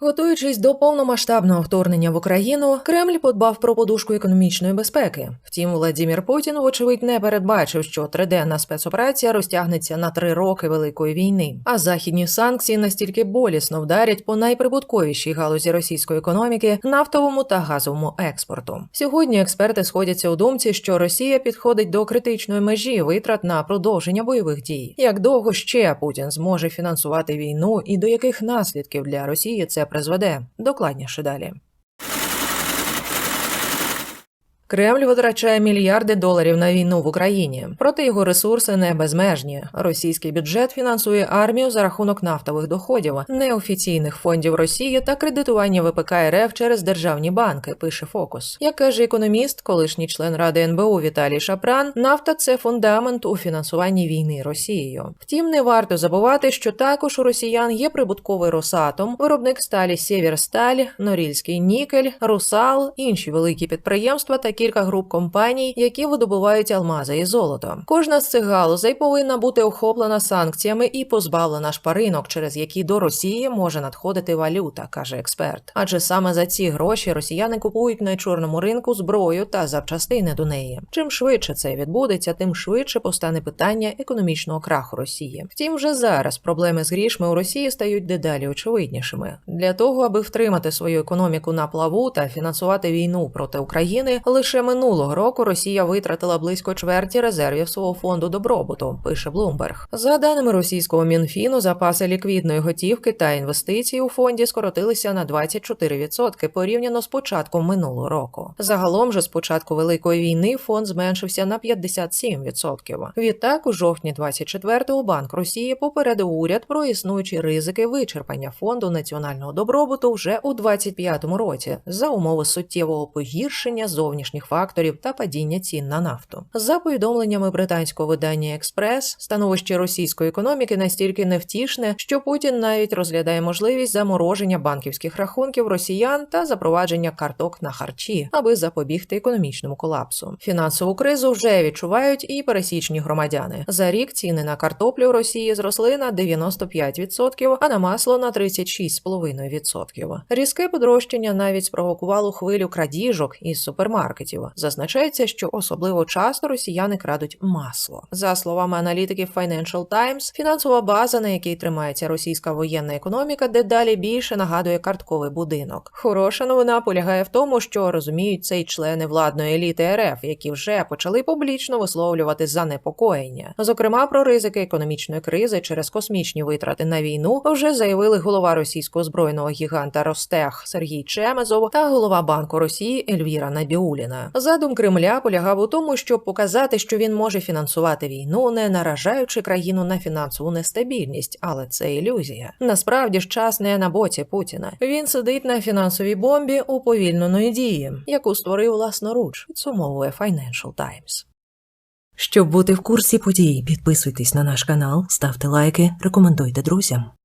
Готуючись до повномасштабного вторгнення в Україну, Кремль подбав про подушку економічної безпеки. Втім, Владімір Путін, вочевидь, не передбачив, що триденна спецоперація розтягнеться на три роки великої війни. А західні санкції настільки болісно вдарять по найприбутковішій галузі російської економіки нафтовому та газовому експорту. Сьогодні експерти сходяться у думці, що Росія підходить до критичної межі витрат на продовження бойових дій. Як довго ще Путін зможе фінансувати війну і до яких наслідків для Росії це призведе? Докладніше далі. Кремль витрачає мільярди доларів на війну в Україні, проте його ресурси не безмежні. Російський бюджет фінансує армію за рахунок нафтових доходів, неофіційних фондів Росії та кредитування ВПК РФ через державні банки. Пише Фокус. Як каже економіст, колишній член ради НБУ Віталій Шапран, нафта це фундамент у фінансуванні війни Росією. Втім, не варто забувати, що також у росіян є прибутковий Росатом, виробник сталі Сєвєрсталь, Норільський Нікель, Русал, інші великі підприємства та кілька груп компаній, які видобувають алмази і золото. Кожна з цих галузей повинна бути охоплена санкціями і позбавлена шпаринок, через які до Росії може надходити валюта, каже експерт. Адже саме за ці гроші росіяни купують на чорному ринку зброю та запчастини до неї. Чим швидше це відбудеться, тим швидше постане питання економічного краху Росії. Втім, вже зараз проблеми з грішми у Росії стають дедалі очевиднішими. Для того, аби втримати свою економіку на плаву та фінансувати війну проти України, лише минулого року Росія витратила близько чверті резервів свого фонду добробуту. Пише Блумберг. За даними російського мінфіну, запаси ліквідної готівки та інвестицій у фонді скоротилися на 24% порівняно з початком минулого року. Загалом же з початку великої війни фонд зменшився на 57%. Відтак, у жовтні 24-го Банк Росії попередив уряд про існуючі ризики вичерпання фонду національного добробуту вже у 25-му році за умови суттєвого погіршення зовнішніх факторів та падіння цін на нафту. За повідомленнями британського видання Експрес, становище російської економіки настільки невтішне, що Путін навіть розглядає можливість замороження банківських рахунків росіян та запровадження карток на харчі, аби запобігти економічному колапсу. Фінансову кризу вже відчувають і пересічні громадяни. За рік ціни на картоплю в Росії зросли на 95%, а на масло на 36,5%. Різке подорожчання навіть спровокувало хвилю крадіжок із супермаркетів. Зазначається, що особливо часто росіяни крадуть масло. За словами аналітиків Financial Times, фінансова база, на якій тримається російська воєнна економіка, дедалі більше нагадує картковий будинок. Хороша новина полягає в тому, що розуміють це й члени владної еліти РФ, які вже почали публічно висловлювати занепокоєння. Зокрема, про ризики економічної кризи через космічні витрати на війну вже заявили голова російського збройного гіганта Ростех Сергій Чемезов та голова Банку Росії Ельвіра Набіуліна. Задум Кремля полягав у тому, щоб показати, що він може фінансувати війну, не наражаючи країну на фінансову нестабільність, але це ілюзія. Насправді ж час не на боці Путіна. Він сидить на фінансовій бомбі уповільненої дії, яку створив власноруч. Підсумовує Financial Times. Щоб бути в курсі подій, підписуйтесь на наш канал, ставте лайки, рекомендуйте друзям.